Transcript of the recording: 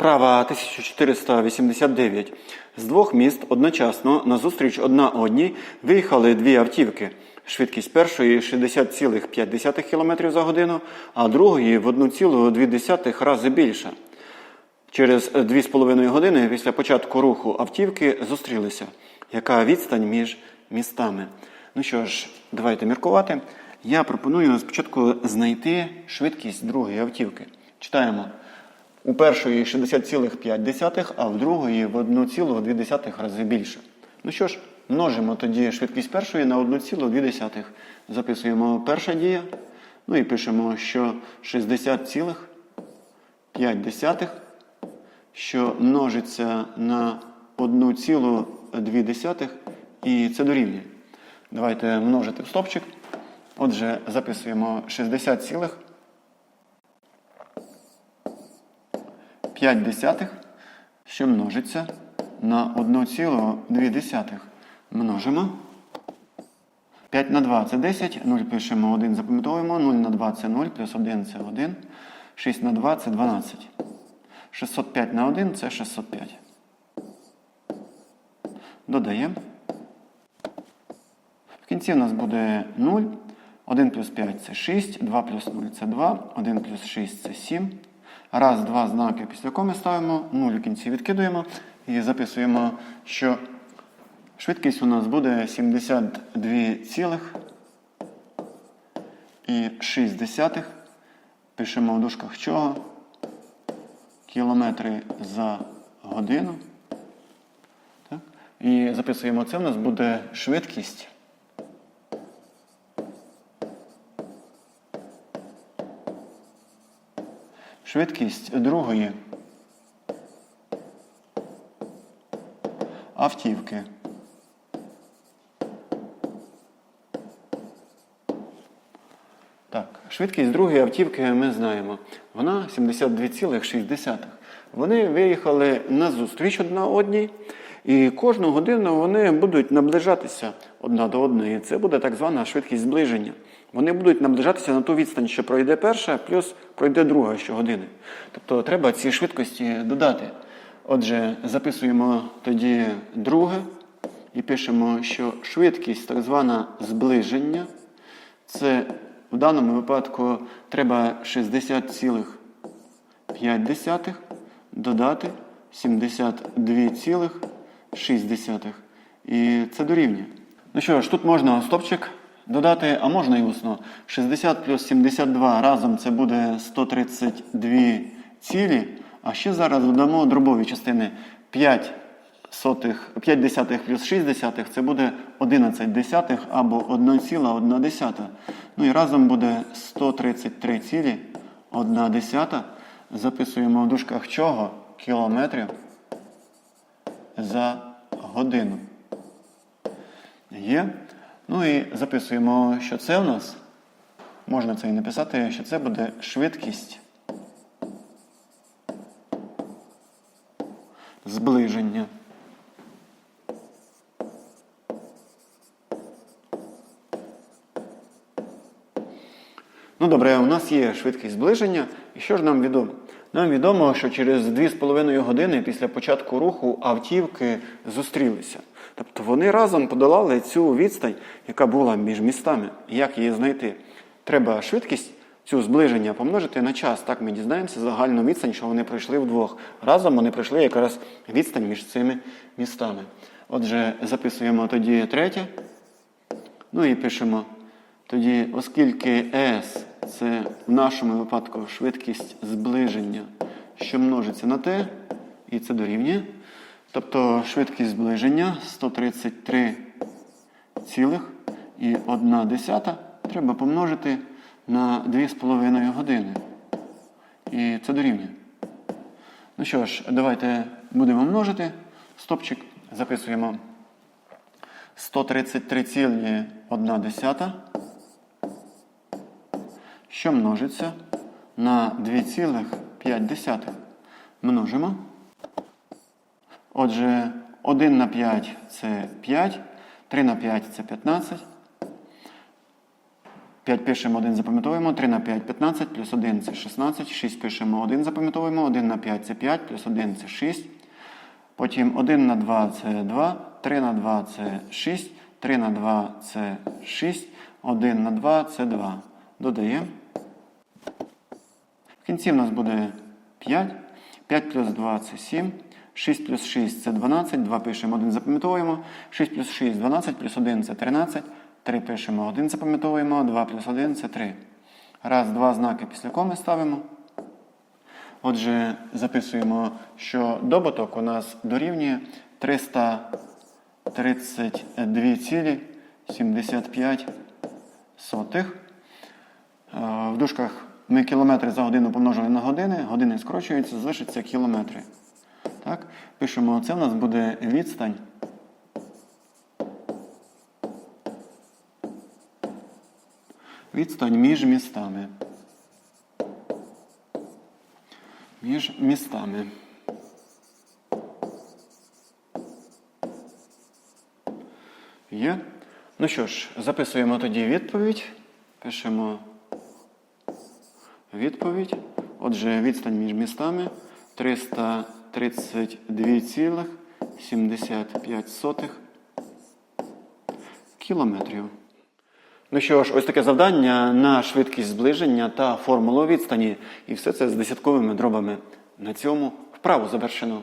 Вправа 1489. З двох міст одночасно назустріч одна одній виїхали дві автівки. Швидкість першої 60,5 км за годину, а другої в 1,2 рази більша. Через 2,5 години після початку руху автівки зустрілися. Яка відстань між містами? Ну що ж, давайте міркувати. Я пропоную спочатку знайти швидкість другої автівки. Читаємо. У першої 60,5, а в другої в 1,2 рази більше. Ну що ж, множимо тоді швидкість першої на 1,2. Записуємо перша дія. Ну і пишемо, що 60,5, що множиться на 1,2, і це дорівнює. Давайте множити в стопчик. Отже, записуємо 60, 5 десятих, що множиться на 1,2. Множимо. 5 на 2 це 10, 0 пишемо 1, запам'ятовуємо, 0 на 2 це 0, плюс 1 це 1, 6 на 2 це 12. 605 на 1 це 605. Додаємо. В кінці в нас буде 0. 1 плюс 5 це 6, 2 плюс 0 це 2, 1 плюс 6 це 7. Раз, два знаки після коми ставимо, 0 у кінці відкидуємо і записуємо, що швидкість у нас буде 72,6. Пишемо в дужках чого? Кілометри за годину. Так? І записуємо це, у нас буде швидкість. Швидкість другої автівки. Так, швидкість другої автівки ми знаємо. Вона 72,6. Вони виїхали на зустріч одна одній, і кожну годину вони будуть наближатися одна до одної. Це буде так звана швидкість зближення. Вони будуть наближатися на ту відстань, що пройде перша, плюс пройде друга щогодини. Тобто треба ці швидкості додати. Отже, записуємо тоді друге і пишемо, що швидкість, так звана зближення, це в даному випадку треба 60,5 додати 72,6. І це дорівнює. Ну що ж, тут можна стопчик додати, а можна і усно. 60 плюс 72 разом це буде 132 цілі. А ще зараз додамо дробові частини 5 сотих, 5 десятих плюс 6 десятих це буде 11 десятих або 1,1 десята. Ну і разом буде 133 цілі 1 десята. Записуємо в дужках чого? Кілометрів за годину. Є. Ну і записуємо, що це у нас. Можна це і написати, що це буде швидкість зближення. Ну добре, у нас є швидкість зближення. І що ж нам відомо? Нам відомо, що через 2,5 години після початку руху автівки зустрілися. Тобто вони разом подолали цю відстань, яка була між містами. Як її знайти? Треба швидкість цю зближення помножити на час. Так ми дізнаємося загальну відстань, що вони пройшли вдвох. Разом вони пройшли якраз відстань між цими містами. Отже, записуємо тоді третє. Ну і пишемо тоді, оскільки S це в нашому випадку швидкість зближення, що множиться на T, і це дорівнює. Тобто швидкість зближення 133 цілих і 1 десята треба помножити на 2,5 години. І це дорівнює. Ну що ж, давайте будемо множити. Стопчик записуємо 133,1 десята, що множиться на 2,5. Множимо. Отже, 1 на 5 це 5, 3 на 5 це 15. 5 пишемо, 1 запам'ятовуємо, 3 на 5 15, плюс 1 це 16, 6 пишемо, 1 запам'ятовуємо, 1 на 5 це 5, плюс 1 це 6. Потім 1 на 2 це 2, 3 на 2 це 6, 3 на 2 це 6, 1 на 2 це 2. Додаємо. Кінці в нас буде 5. 5 плюс 2 це 7. 6 плюс 6 це 12. 2 пишемо, 1 запам'ятовуємо. 6 плюс 6 12, плюс 1 це 13. 3 пишемо, 1 запам'ятовуємо. 2 плюс 1 це 3. Раз, два знаки після коми ставимо. Отже, записуємо, що добуток у нас дорівнює 332,75. Е, В дужках ми кілометри за годину помножили на години, години скорочуються, залишаться кілометри. Так? Пишемо, це в нас буде відстань. Відстань між містами. Між містами. Є. Ну що ж, записуємо тоді відповідь. Пишемо відповідь. Отже, відстань між містами 332,75 кілометрів. Ну що ж, ось таке завдання на швидкість зближення та формулу відстані. І все це з десятковими дробами. На цьому вправу завершено.